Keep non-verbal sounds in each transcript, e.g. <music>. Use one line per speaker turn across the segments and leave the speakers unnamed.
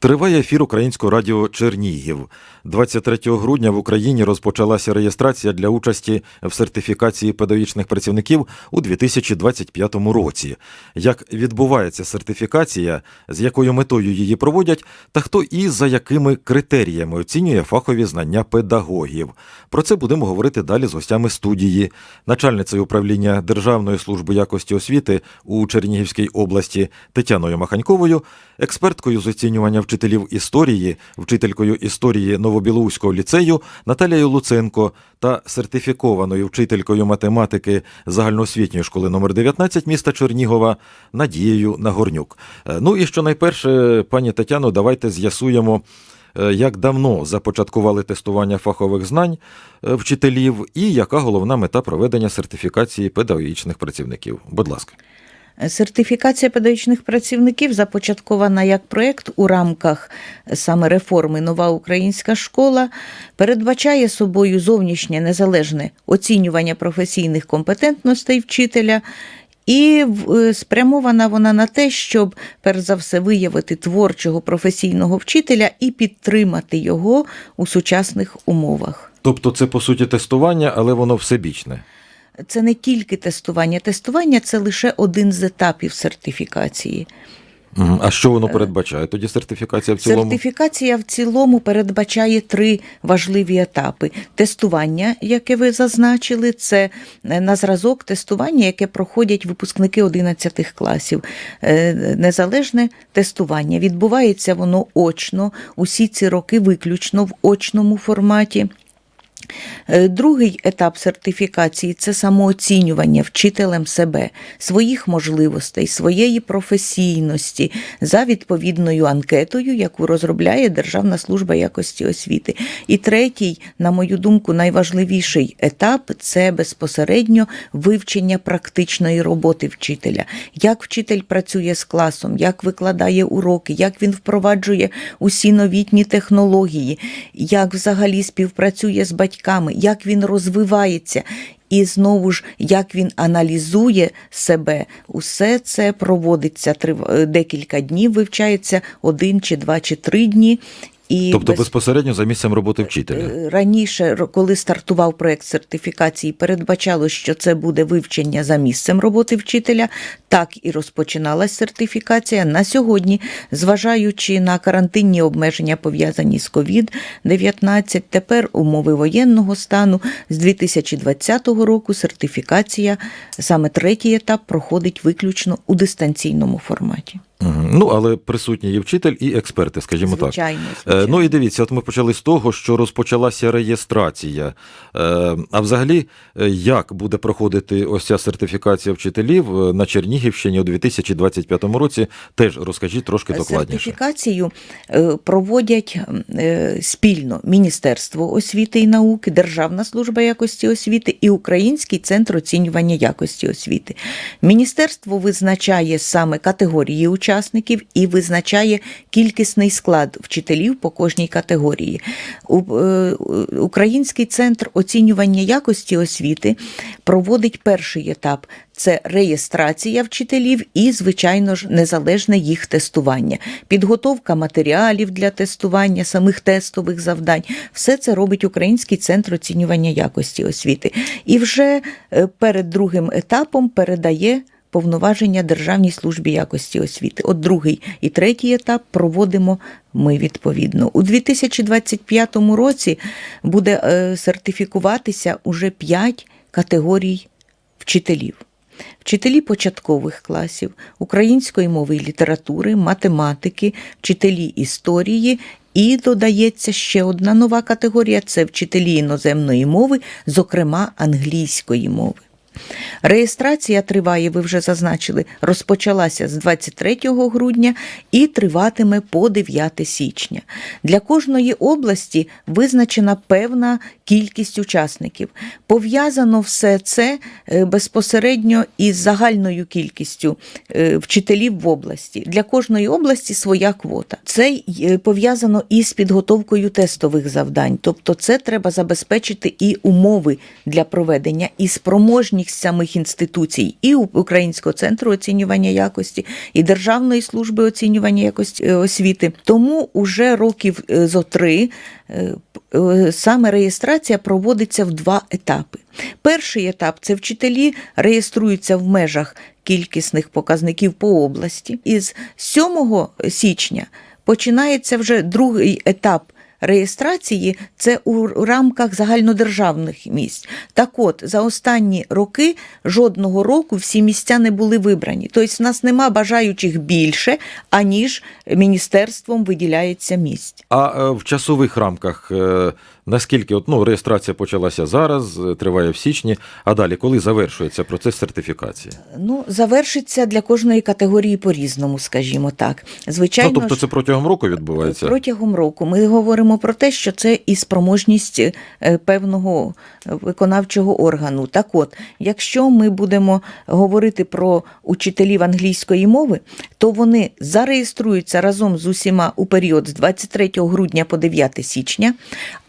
Триває ефір Українського радіо Чернігів. 23 грудня в Україні розпочалася реєстрація для участі в сертифікації педагогічних працівників у 2025 році. Як відбувається сертифікація, з якою метою її проводять, та хто і за якими критеріями оцінює фахові знання педагогів. Про це будемо говорити далі з гостями студії, начальницею управління Державної служби якості освіти у Чернігівській області Тетяною Маханьковою, експерткою з оцінювання вчителів історії, вчителькою історії Новобілоуського ліцею Наталією Луценко та сертифікованою вчителькою математики загальноосвітньої школи номер 19 міста Чернігова Надією Нагорнюк. Е, Ну і що найперше, пані Тетяно, давайте з'ясуємо. е, Як давно започаткували тестування фахових знань е, вчителів, і яка головна мета проведення сертифікації педагогічних працівників? Будь ласка.
Сертифікація педагогічних працівників започаткована як проєкт у рамках саме реформи Нова українська школа, передбачає собою зовнішнє незалежне оцінювання професійних компетентностей вчителя. І в- спрямована вона на те, щоб перш за все виявити творчого професійного вчителя і підтримати його у сучасних умовах.
Тобто, це по суті тестування, але воно всебічне.
Це не тільки тестування. Тестування це лише один з етапів сертифікації.
А що воно передбачає? Тоді сертифікація в цілому?
Сертифікація в цілому передбачає три важливі етапи: тестування, яке ви зазначили, це е, на зразок тестування, яке проходять випускники 11 класів. Е, Незалежне тестування. Відбувається воно очно, усі ці роки виключно в очному форматі. Е, Другий етап сертифікації це самооцінювання вчителем себе, своїх можливостей, своєї професійності за відповідною анкетою, яку розробляє Державна служба якості освіти. І третій, на мою думку, найважливіший етап це безпосередньо вивчення практичної роботи вчителя. Як вчитель працює з класом, як викладає уроки, як він впроваджує усі новітні технології, як взагалі співпрацює з батьками, як він розвивається. І знову ж, як він аналізує себе, усе це проводиться е, декілька днів, вивчається один чи два чи три дні. І
Тобто
без-
безпосередньо за місцем роботи вчителя.
Е, Раніше, ро- коли стартував проект сертифікації, передбачалось, що це буде вивчення за місцем роботи вчителя. Так і розпочиналась сертифікація. На сьогодні, зважаючи на карантинні обмеження, пов'язані з COVID-19, тепер умови воєнного стану з 2020 року сертифікація, саме третій етап, проходить виключно у дистанційному форматі.
Ну, але присутній є вчитель і експерти, скажімо
Звичайно,
так. Е,
звичайно.
Ну і дивіться, от ми почали з того, що розпочалася реєстрація. Е, А взагалі, е, як буде проходити ось ця сертифікація вчителів на Чернігівщині у 2025 році? Теж розкажіть трошки докладніше.
Сертифікацію проводять спільно Міністерство освіти і науки, Державна служба якості освіти і Український центр оцінювання якості освіти. Міністерство визначає саме категорії учасників і визначає кількісний склад вчителів по кожній категорії. Е, Український центр оцінювання якості освіти проводить перший етап це реєстрація вчителів і, звичайно ж, незалежне їх тестування, підготовка матеріалів для тестування, самих тестових завдань. Все це робить Український центр оцінювання якості освіти. І вже е, перед другим етапом передає. Повноваження Державній службі якості освіти. От другий і третій етап проводимо ми відповідно. У 2025 році буде е, сертифікуватися уже 5 категорій вчителів. Вчителі початкових класів, української мови і літератури, математики, вчителі історії і додається ще одна нова категорія це вчителі іноземної мови, зокрема англійської мови. Реєстрація триває, ви вже зазначили, розпочалася з 23 грудня і триватиме по 9 січня. Для кожної області визначена певна кількість учасників. Пов'язано все це е, безпосередньо із загальною кількістю е, вчителів в області. Для кожної області своя квота. Це е, пов'язано із підготовкою тестових завдань. Тобто, це треба забезпечити і умови для проведення, і спроможність тих самих інституцій, і Українського центру оцінювання якості, і Державної служби оцінювання якості е, освіти. Тому уже років е, зо три е, саме реєстрація проводиться в два етапи. Перший етап це вчителі реєструються в межах кількісних показників по області. Із 7 січня починається вже другий етап. Реєстрації це у рамках загальнодержавних місць. Так от, за останні роки жодного року всі місця не були вибрані. Тобто, в нас нема бажаючих більше, аніж міністерством виділяється місць.
А е, в часових рамках е, наскільки от, ну, реєстрація почалася зараз, е, триває в січні, а далі коли завершується процес сертифікації?
Ну, завершиться для кожної категорії по-різному, скажімо так. Звичайно,
ну, тобто це протягом року відбувається?
Протягом року ми говоримо про те, що це і спроможність е, певного виконавчого органу. Так от, якщо ми будемо говорити про учителів англійської мови, то вони зареєструються разом з усіма у період з 23 грудня по 9 січня,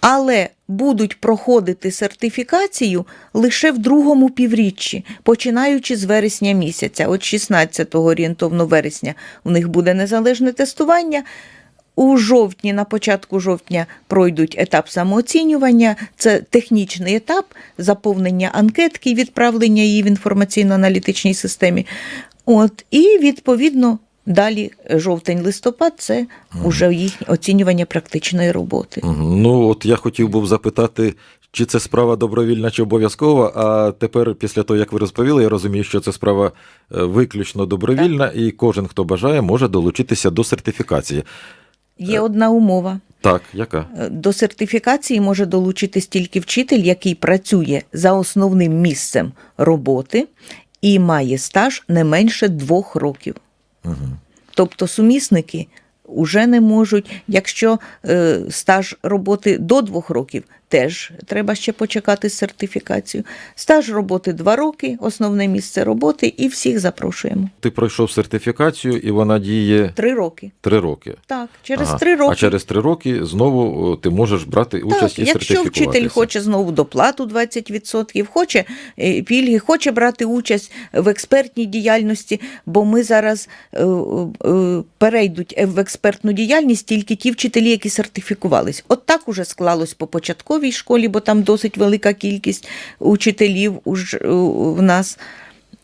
але будуть проходити сертифікацію лише в другому півріччі, починаючи з вересня місяця. От 16 орієнтовно вересня у них буде незалежне тестування. У жовтні, на початку жовтня, пройдуть етап самооцінювання. Це технічний етап заповнення анкетки, відправлення її в інформаційно-аналітичній системі. От, і відповідно. Далі жовтень-листопад це вже їхнє оцінювання практичної роботи.
Ну, от я хотів був запитати, чи це справа добровільна чи обов'язкова, а тепер, після того, як ви розповіли, я розумію, що це справа е, виключно добровільна, і кожен, хто бажає, може долучитися до сертифікації.
Є одна умова.
Так, яка?
Е, До сертифікації може долучитись тільки вчитель, який працює за основним місцем роботи і має стаж не менше двох років.
Угу.
Тобто сумісники вже не можуть, якщо е, стаж роботи до двох років, теж треба ще почекати з сертифікацією. Стаж роботи два роки, основне місце роботи, і всіх запрошуємо.
Ти пройшов сертифікацію, і вона діє
Три роки.
три роки.
Так, через
Ага.
три роки.
А через три роки знову ти можеш брати участь
Так,
і
якщо вчитель хоче знову доплату 20%, хоче е, пільги, хоче брати участь в експертній діяльності, бо ми зараз е, е, перейдуть в експертну діяльність тільки ті вчителі, які сертифікувались. От так уже склалось по початковій школі, бо там досить велика кількість учителів е, в нас.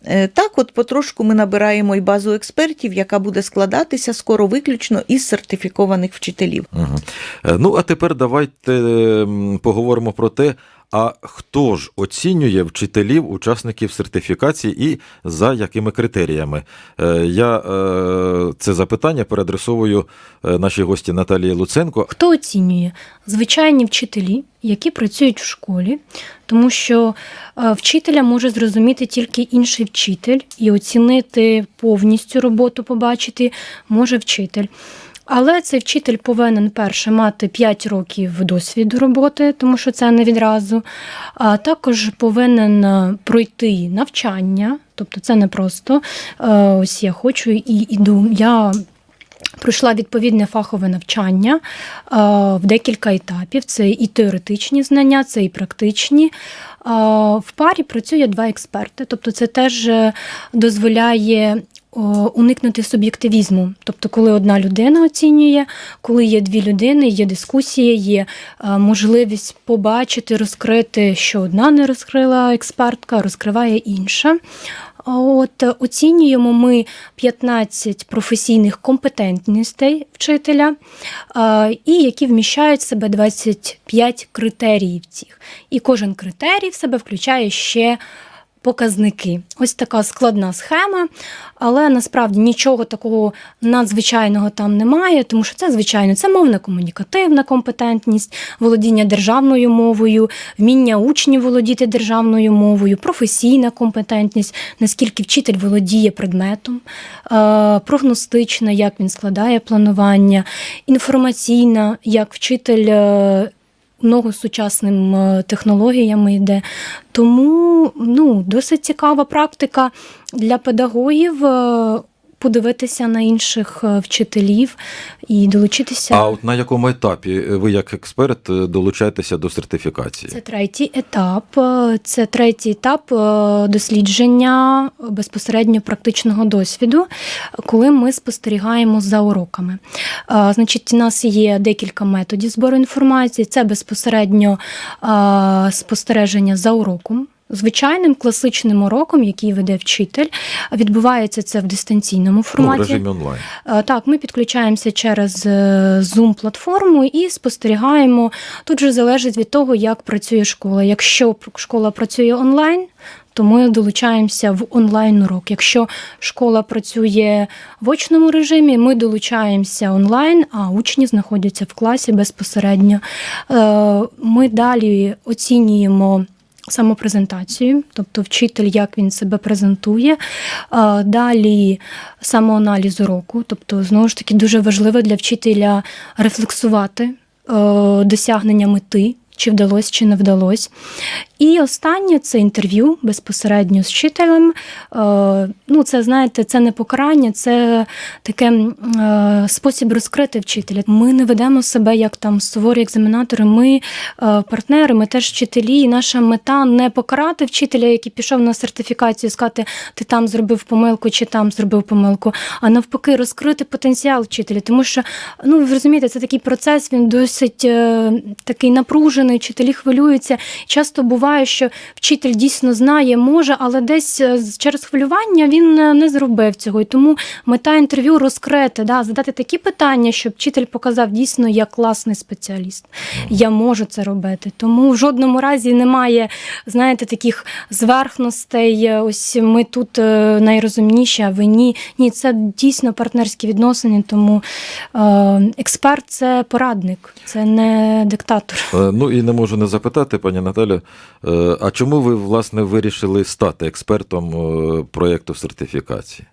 Е, Так, от потрошку ми набираємо і базу експертів, яка буде складатися скоро виключно із сертифікованих вчителів.
Угу. Ну, а тепер давайте поговоримо про те, а хто ж оцінює вчителів, учасників сертифікації і за якими критеріями? Е, Я е, це запитання переадресовую е, нашій гості Наталії Луценко.
Хто оцінює? Звичайні вчителі, які працюють в школі, тому що вчителя може зрозуміти тільки інший вчитель і оцінити повністю роботу, побачити може вчитель. Але цей вчитель повинен перше мати 5 років досвіду роботи, тому що це не відразу. А також повинен е, пройти навчання, тобто це не просто е, ось я хочу і іду. Я Пройшла відповідне фахове навчання е, в декілька етапів. Це і теоретичні знання, це і практичні. В парі працює два експерти, тобто це теж дозволяє уникнути суб'єктивізму. Тобто, коли одна людина оцінює, коли є дві людини, є дискусія, є е, можливість побачити, розкрити, що одна не розкрила експертка, розкриває інша. От е, оцінюємо ми 15 професійних компетентностей вчителя, е, і які вміщають в себе 25 критеріїв цих. І кожен критерій в себе включає ще показники. Ось така складна схема, але насправді нічого такого надзвичайного там немає, тому що це звичайно це мовна комунікативна компетентність, володіння державною мовою, вміння учнів володіти державною мовою, професійна компетентність, наскільки вчитель володіє предметом, е, прогностична, як він складає планування, інформаційна, як вчитель. Много сучасним е, технологіями йде. Тому ну, досить цікава практика для педагогів е, подивитися на інших е, вчителів і долучитися.
А от на якому етапі ви, як експерт, е, долучаєтеся до сертифікації?
Це третій етап. Е, Це третій етап е, дослідження безпосередньо практичного досвіду, коли ми спостерігаємо за уроками. Е, Значить, у нас є декілька методів збору інформації. Це безпосередньо е, спостереження за уроком. Звичайним класичним уроком, який веде вчитель, відбувається це в дистанційному
Ну, в режимі онлайн.
Е, Так, ми підключаємося через е, Zoom-платформу і спостерігаємо. Тут же залежить від того, як працює школа. Якщо школа працює онлайн, то ми долучаємося в онлайн урок. Якщо школа працює в очному режимі, ми долучаємося онлайн, а учні знаходяться в класі безпосередньо. Е, Ми далі оцінюємо. Самопрезентацію, тобто вчитель, як він себе презентує. Далі самоаналіз уроку, тобто, знову ж таки, дуже важливо для вчителя рефлексувати е, досягнення мети, чи вдалося, чи не вдалося. І останнє це інтерв'ю безпосередньо з вчителем. Е, Ну, це знаєте, це не покарання, це таке е, спосіб розкрити вчителя. Ми не ведемо себе як там суворі екзаменатори. Ми е, партнери, ми теж вчителі. І наша мета не покарати вчителя, який пішов на сертифікацію, сказати, ти там зробив помилку чи там зробив помилку, а навпаки, розкрити потенціал вчителя. Тому що, ну ви розумієте, це такий процес, він досить такий напружений, вчителі хвилюються. Часто буває, що вчитель дійсно знає, може, але десь е, через хвилювання він е, не зробив цього. І тому мета інтерв'ю розкрити, да, задати такі питання, щоб вчитель показав дійсно я класний спеціаліст. Я можу це робити. Тому в жодному разі немає, знаєте, таких зверхностей. е, Ось ми тут найрозумніші, а ви ні. Ні, це дійсно партнерські відносини, тому експерт це порадник, це не диктатор.
Ну і не можу не запитати, пані Наталя, а чому ви власне вирішили стати експертом е, проєкту сертифікації?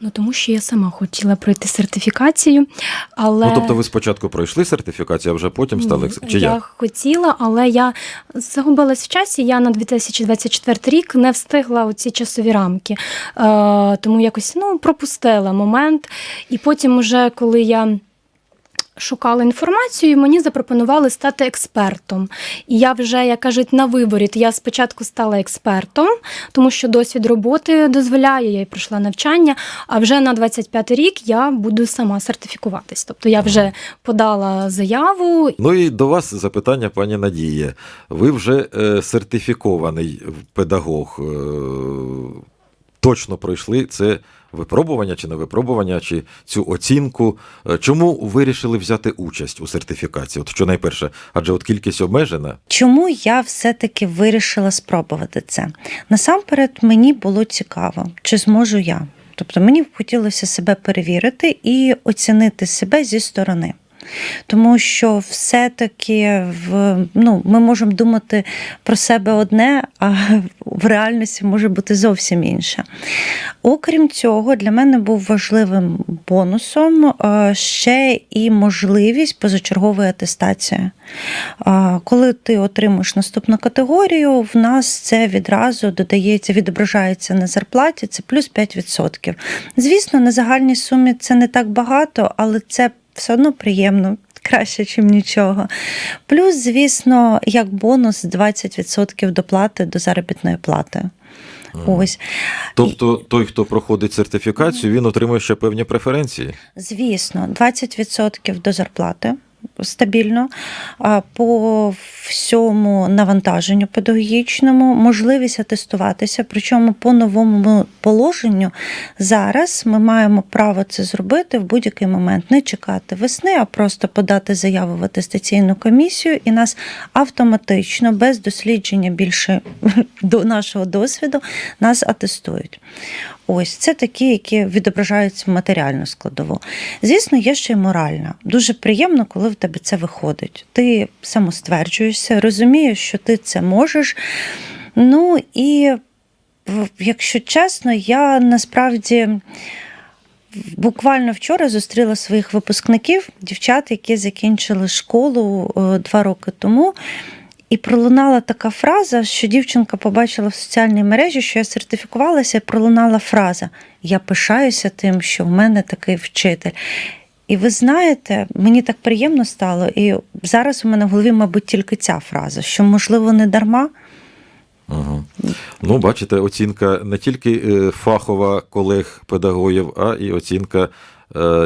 Ну тому що я сама хотіла пройти сертифікацію, але
Ну тобто ви спочатку пройшли сертифікацію, а вже потім стали
Ні.
Чи
я
як?
хотіла, але я загубилась в часі. Я на 2024 рік не встигла оці часові рамки. Е, тому якось ну, пропустила момент. І потім, уже коли я. Шукала інформацію, мені запропонували стати експертом. І я вже, як кажуть, на виборі. Я спочатку стала експертом, тому що досвід роботи дозволяє, я й пройшла навчання. А вже на 25 рік я буду сама сертифікуватись. Тобто я вже подала заяву,
Ну і до вас запитання, пані Надія. Ви вже е, сертифікований педагог. Е, точно пройшли це випробування чи не випробування, чи цю оцінку. Е, Чому вирішили взяти участь у сертифікації? От що найперше, адже от кількість обмежена.
Чому я все-таки вирішила спробувати це? Насамперед, мені було цікаво, чи зможу я. Тобто мені хотілося себе перевірити і оцінити себе зі сторони. Тому що все-таки в, ну, ми можемо думати про себе одне, а в реальності може бути зовсім інше. Окрім цього, для мене був важливим бонусом е, ще і можливість позачергової атестації. Коли ти отримуєш наступну категорію, в нас це відразу додається, відображається на зарплаті, це плюс 5%. Звісно, на загальній сумі це не так багато, але це все одно приємно. Краще, ніж нічого. Плюс, звісно, як бонус 20% доплати до заробітної плати. Ось.
Тобто той, хто проходить сертифікацію, він отримує ще певні преференції.
Звісно, 20% до зарплати стабільно, по всьому навантаженню педагогічному, можливість атестуватися. Причому по новому положенню зараз ми маємо право це зробити в будь-який момент, не чекати весни, а просто подати заяву в атестаційну комісію, і нас автоматично, без дослідження більше <laughs> до нашого досвіду, нас атестують. Ось це такі, які відображаються матеріальну складову. Звісно, є ще й моральна. Дуже приємно, коли в тебе це виходить. Ти самостверджуєшся, розумієш, що ти це можеш. Ну і якщо чесно, я насправді. Буквально вчора зустріла своїх випускників, дівчат, які закінчили школу е, два роки тому. І пролунала така фраза, що дівчинка побачила в соціальній мережі, що я сертифікувалася, і пролунала фраза: Я пишаюся тим, що в мене такий вчитель. І ви знаєте, мені так приємно стало, і зараз у мене в голові, мабуть, тільки ця фраза, що можливо не дарма.
Ага. Ну, бачите, оцінка не тільки е, фахова колег педагогів, а і оцінка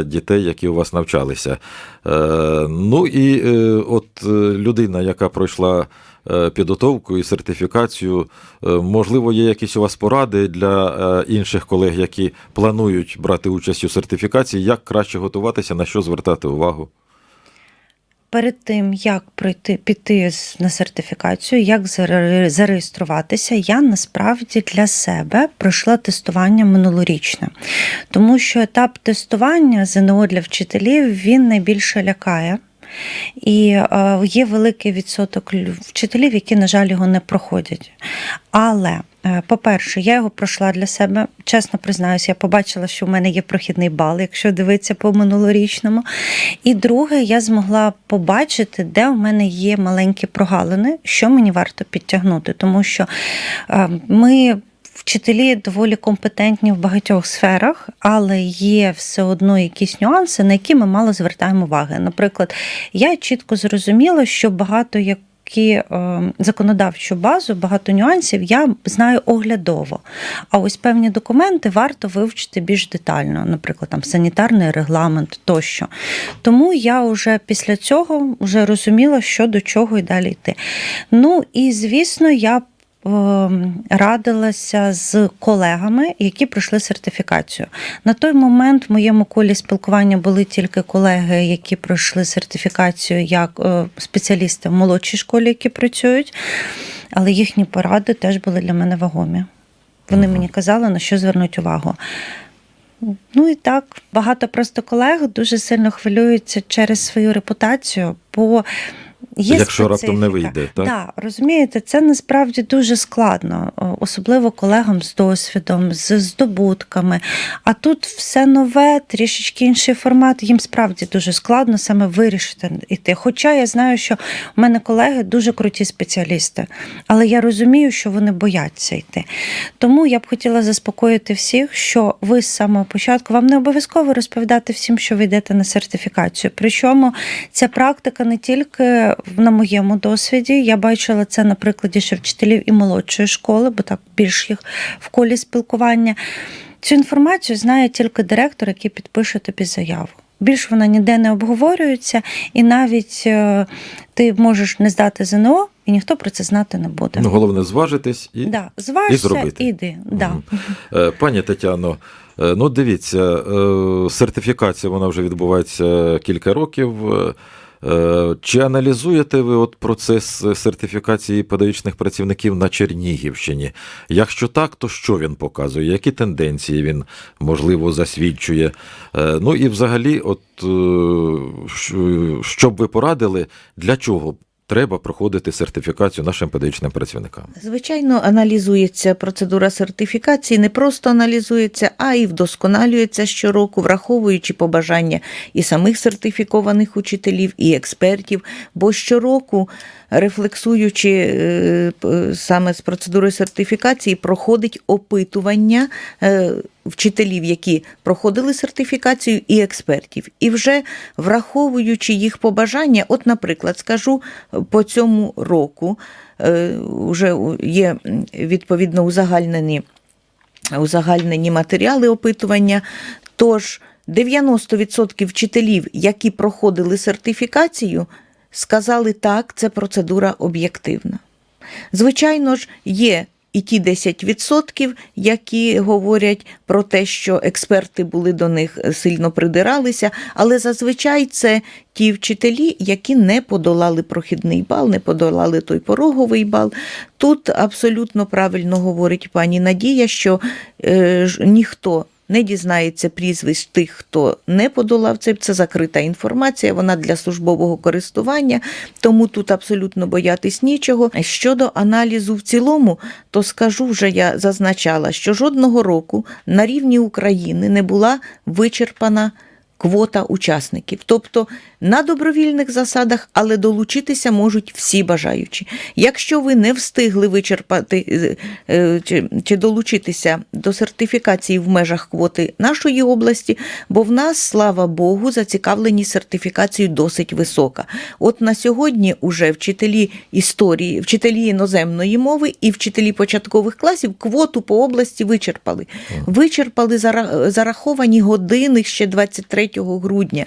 дітей, які у вас навчалися. Е, Ну і е, от е, людина, яка пройшла е, підготовку і сертифікацію, е, можливо, є якісь у вас поради для е, інших колег, які планують брати участь у сертифікації, як краще готуватися, на що звертати увагу?
Перед тим, як пройти піти на сертифікацію, як зареєструватися, я насправді для себе пройшла тестування минулорічне, тому що етап тестування ЗНО для вчителів він найбільше лякає. І е, є великий відсоток вчителів, які, на жаль, його не проходять. Але, по-перше, я його пройшла для себе. Чесно признаюся, я побачила, що в мене є прохідний бал, якщо дивитися по минулорічному. І друге, я змогла побачити, де в мене є маленькі прогалини, що мені варто підтягнути, тому що е, ми. Вчителі доволі компетентні в багатьох сферах, але є все одно якісь нюанси, на які ми мало звертаємо уваги. Наприклад, я чітко зрозуміла, що багато які е, законодавчу базу, багато нюансів я знаю оглядово. А ось певні документи варто вивчити більш детально, наприклад, там санітарний регламент тощо. Тому я вже після цього вже розуміла, що до чого і далі йти. Ну і звісно, я радилася з колегами, які пройшли сертифікацію. На той момент в моєму колі спілкування були тільки колеги, які пройшли сертифікацію як е, спеціалісти в молодшій школі, які працюють, але їхні поради теж були для мене вагомі. Вони мені казали, на що звернуть увагу. Ну і так, багато просто колег дуже сильно хвилюються через свою репутацію, бо є
Якщо раптом не вийде, так?
Да, розумієте, це насправді дуже складно, особливо колегам з досвідом, з здобутками. А тут все нове, трішечки інший формат. Їм справді дуже складно саме вирішити іти. Хоча я знаю, що в мене колеги дуже круті спеціалісти, але я розумію, що вони бояться йти. Тому я б хотіла заспокоїти всіх, що ви з самого початку вам не обов'язково розповідати всім, що ви йдете на сертифікацію. Причому ця практика не тільки на моєму досвіді. Я бачила це на прикладі ще вчителів і молодшої школи, бо так більш їх в колі спілкування. Цю інформацію знає тільки директор, який підпише тобі заяву. Більш вона ніде не обговорюється, і навіть е, ти можеш не здати ЗНО, і ніхто про це знати не буде.
Ну, головне зважитись і
да, зважся,
і зробити.
іди. Да.
Е, Пані Тетяно, е, ну дивіться, сертифікація вона вже відбувається кілька років. Е, е, Чи аналізуєте ви от процес сертифікації педагогічних працівників на Чернігівщині? Якщо так, то що він показує? Які тенденції він можливо засвідчує? Е, Ну і взагалі, от е, що б ви порадили, для чого треба проходити сертифікацію нашим педагогічним працівникам?
Звичайно, аналізується процедура сертифікації, не просто аналізується, а й вдосконалюється щороку, враховуючи побажання і самих сертифікованих учителів, і експертів. Бо щороку, рефлексуючи е, саме з процедурою сертифікації, проходить опитування. е, Вчителів, які проходили сертифікацію, і експертів, і вже враховуючи їх побажання, от, наприклад, скажу по цьому року, е, вже є відповідно узагальнені, узагальнені матеріали опитування. Тож 90% вчителів, які проходили сертифікацію, сказали так, це процедура об'єктивна. Звичайно ж, є і ті 10%, які говорять про те, що експерти були до них сильно придиралися, але зазвичай це ті вчителі, які не подолали прохідний бал, не подолали той пороговий бал. Тут абсолютно правильно говорить пані Надія, що е, ніхто не дізнається прізвищ тих, хто не подолав це. Це закрита інформація, вона для службового користування, тому тут абсолютно боятись нічого. Щодо аналізу в цілому, то скажу вже я зазначала, що жодного року на рівні України не була вичерпана квота учасників. Тобто на добровільних засадах, але долучитися можуть всі бажаючі. Якщо ви не встигли вичерпати е, е, чи, чи долучитися до сертифікації в межах квоти нашої області, бо в нас, слава Богу, зацікавленість сертифікацією досить висока. От на сьогодні уже вчителі історії, вчителі іноземної мови і вчителі початкових класів квоту по області вичерпали. Вичерпали зара- зараховані години ще 23 грудня.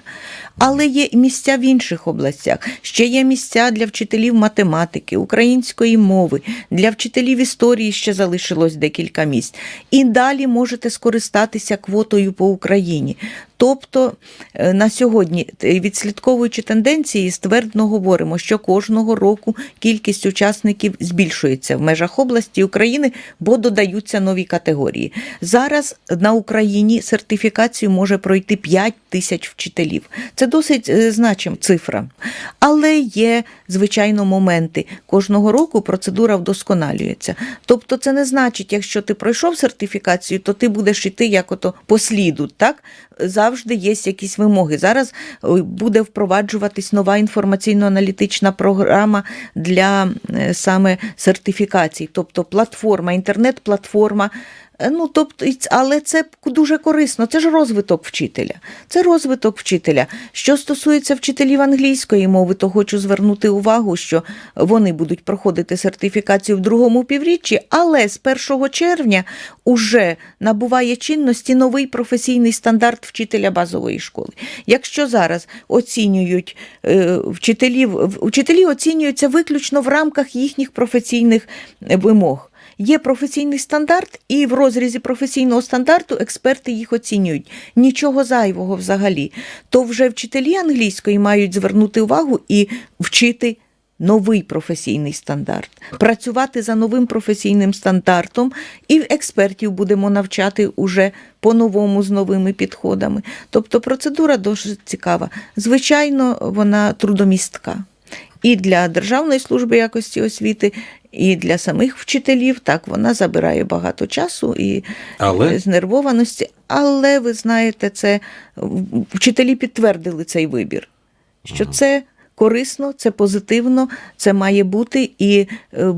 Але є місця в інших областях. Ще є місця для вчителів математики, української мови, для вчителів історії ще залишилось декілька місць. І далі можете скористатися квотою по Україні. Тобто е, на сьогодні, е, відслідковуючи тенденції, ствердно говоримо, що кожного року кількість учасників збільшується в межах області України, бо додаються нові категорії. Зараз на Україні сертифікацію може пройти 5 тисяч вчителів. Це досить е, значима цифра. Але є, звичайно, моменти. Кожного року процедура вдосконалюється. Тобто, це не значить, якщо ти пройшов сертифікацію, то ти будеш йти як ото по сліду. Так? Завжди є якісь вимоги. Зараз буде впроваджуватись нова інформаційно-аналітична програма для е, саме сертифікацій, тобто платформа, інтернет-платформа. Е, Ну, тобто, але це дуже корисно. Це ж розвиток вчителя. Це розвиток вчителя. Що стосується вчителів англійської мови, то хочу звернути увагу, що вони будуть проходити сертифікацію в другому півріччі, але з 1 червня уже набуває чинності новий професійний стандарт вчителя базової школи. Якщо зараз оцінюють е, вчителів, вчителі оцінюються виключно в рамках їхніх професійних е, вимог. Є професійний стандарт, і в розрізі професійного стандарту експерти їх оцінюють. Нічого зайвого взагалі. То вже вчителі англійської мають звернути увагу і вчити новий професійний стандарт, працювати за новим професійним стандартом, і експертів будемо навчати уже по-новому з новими підходами. Тобто процедура дуже цікава. Звичайно, вона трудомістка і для Державної служби якості освіти, і для самих вчителів. Так, вона забирає багато часу і
Але?
е, знервованості. Але ви знаєте, це вчителі підтвердили цей вибір, що це. Корисно, це позитивно, це має бути, і е,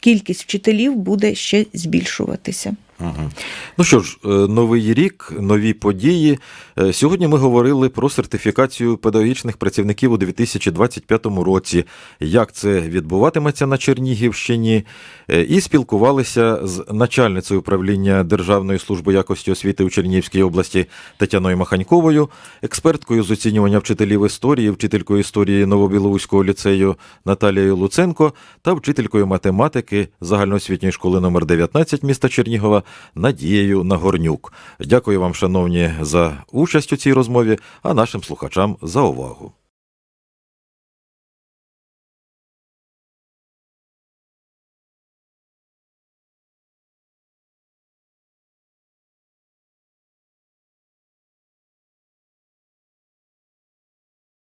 кількість вчителів буде ще збільшуватися.
Мгм. Ну що ж, е, новий рік, нові події. Е, Сьогодні ми говорили про сертифікацію педагогічних працівників у 2025 році, як це відбуватиметься на Чернігівщині, е, і спілкувалися з начальницею управління Державної служби якості освіти у Чернігівській області Тетяною Маханьковою, експерткою з оцінювання вчителів історії, вчителькою історії Новобілоуського ліцею Наталією Луценко та вчителькою математики загальноосвітньої школи номер 19 міста Чернігова Надією Нагорнюк. Дякую вам, шановні, за участь у цій розмові, а нашим слухачам за увагу.